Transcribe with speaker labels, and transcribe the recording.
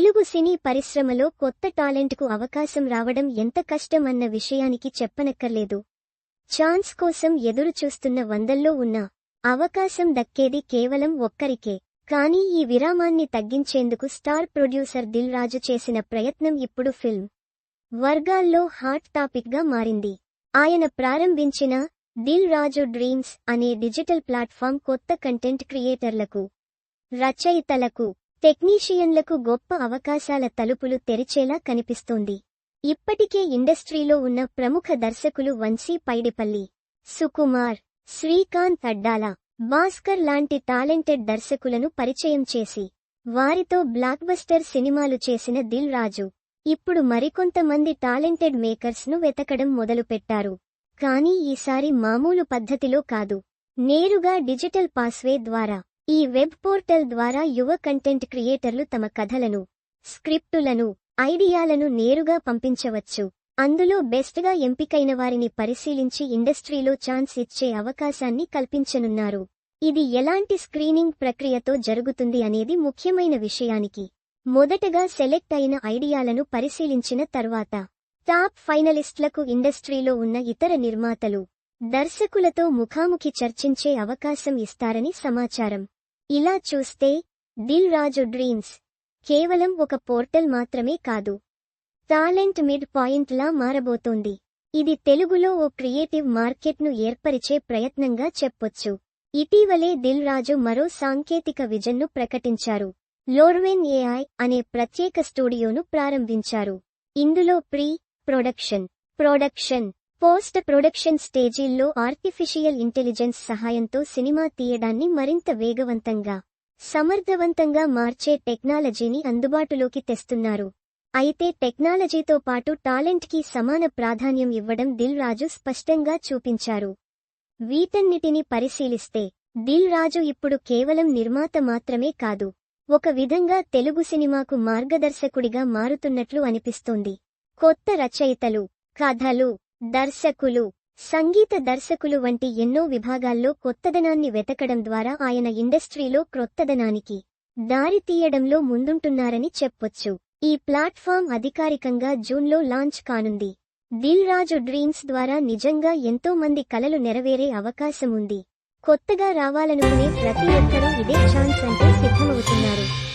Speaker 1: తెలుగు సినీ పరిశ్రమలో కొత్త టాలెంట్కు అవకాశం రావడం ఎంత కష్టం అన్న విషయానికి చెప్పనక్కర్లేదు. ఛాన్స్ కోసం ఎదురు చూస్తున్న వందల్లో ఉన్న అవకాశం దక్కేది కేవలం ఒక్కరికే. కానీ ఈ విరామాన్ని తగ్గించేందుకు స్టార్ ప్రొడ్యూసర్ దిల్ రాజు చేసిన ప్రయత్నం ఇప్పుడు ఫిల్మ్ వర్గాల్లో హాట్ టాపిక్గా మారింది. ఆయన ప్రారంభించిన దిల్ రాజు డ్రీమ్స్ అనే డిజిటల్ ప్లాట్ఫామ్ కొత్త కంటెంట్ క్రియేటర్లకు రచయితలకు టెక్నీషియన్లకు గొప్ప అవకాశాల తలుపులు తెరిచేలా కనిపిస్తోంది. ఇప్పటికే ఇండస్ట్రీలో ఉన్న ప్రముఖ దర్శకులు వంశీ పైడిపల్లి సుకుమార్ శ్రీకాంత్ అడ్డాల భాస్కర్ లాంటి టాలెంటెడ్ దర్శకులను పరిచయం చేసి వారితో బ్లాక్బస్టర్ సినిమాలు చేసిన దిల్ రాజు ఇప్పుడు మరికొంతమంది టాలెంటెడ్ మేకర్స్ను వెతకడం మొదలుపెట్టారు. కానీ ఈసారి మామూలు పద్ధతిలో కాదు. నేరుగా డిజిటల్ పాస్వే ద్వారా ఈ వెబ్ పోర్టల్ ద్వారా యువ కంటెంట్ క్రియేటర్లు తమ కథలను స్క్రిప్టులను ఐడియాలను నేరుగా పంపించవచ్చు. అందులో బెస్ట్గా ఎంపికైన వారిని పరిశీలించి ఇండస్ట్రీలో ఛాన్స్ ఇచ్చే అవకాశాన్ని కల్పించనున్నారు. ఇది ఎలాంటి స్క్రీనింగ్ ప్రక్రియతో జరుగుతుంది అనేది ముఖ్యమైన విషయానికి. మొదటగా సెలెక్ట్ అయిన ఐడియాలను పరిశీలించిన తర్వాత టాప్ ఫైనలిస్ట్లకు ఇండస్ట్రీలో ఉన్న ఇతర నిర్మాతలు దర్శకులతో ముఖాముఖి చర్చించే అవకాశం ఇస్తారని సమాచారం. ఇలా చూస్తే దిల్ రాజు డ్రీమ్స్ కేవలం ఒక పోర్టల్ మాత్రమే కాదు. టాలెంట్ మిడ్ పాయింట్లా మారబోతోంది. ఇది తెలుగులో ఓ క్రియేటివ్ మార్కెట్ను ఏర్పరిచే ప్రయత్నంగా చెప్పొచ్చు. ఇటీవలే దిల్ రాజు మరో సాంకేతిక విజన్ను ప్రకటించారు. లోర్వెన్ ఏఐ అనే ప్రత్యేక స్టూడియోను ప్రారంభించారు. ఇందులో pre production production post production స్టేజీల్లో artificial intelligence సహాయంతో సినిమా తీయడాన్ని మరింత వేగవంతంగా సమర్థవంతంగా మార్చే టెక్నాలజీని అందుబాటులోకి తెస్తున్నారు. అయితే టెక్నాలజీతో పాటు టాలెంట్కి సమాన ప్రాధాన్యం ఇవ్వడం దిల్ రాజు స్పష్టంగా చూపించారు. వీటన్నిటిని పరిశీలిస్తే దిల్ రాజు ఇప్పుడు కేవలం నిర్మాత మాత్రమే కాదు ఒక విధంగా తెలుగు సినిమాకు మార్గదర్శకుడిగా మారుతున్నట్లు అనిపిస్తోంది. కొత్త రచయితలు కథలు దర్శకులు. సంగీత దర్శకులు వంటి ఎన్నో విభాగాల్లో కొత్తదనాన్ని వెతకడం ద్వారా ఆయన ఇండస్ట్రీలో క్రొత్తదనానికి దారి తీయడంలో ముందుంటున్నారని చెప్పొచ్చు. ఈ ప్లాట్ఫామ్ అధికారికంగా జూన్లో లాంచ్ కానుంది. దిల్ రాజు డ్రీమ్స్ ద్వారా నిజంగా ఎంతో మంది కలలు నెరవేరే అవకాశం ఉంది కొత్తగా రావాలనుకునే ప్రతి ఒక్కరూ ఇదే ఛాన్స్ అంటే సిద్ధమవుతున్నారు.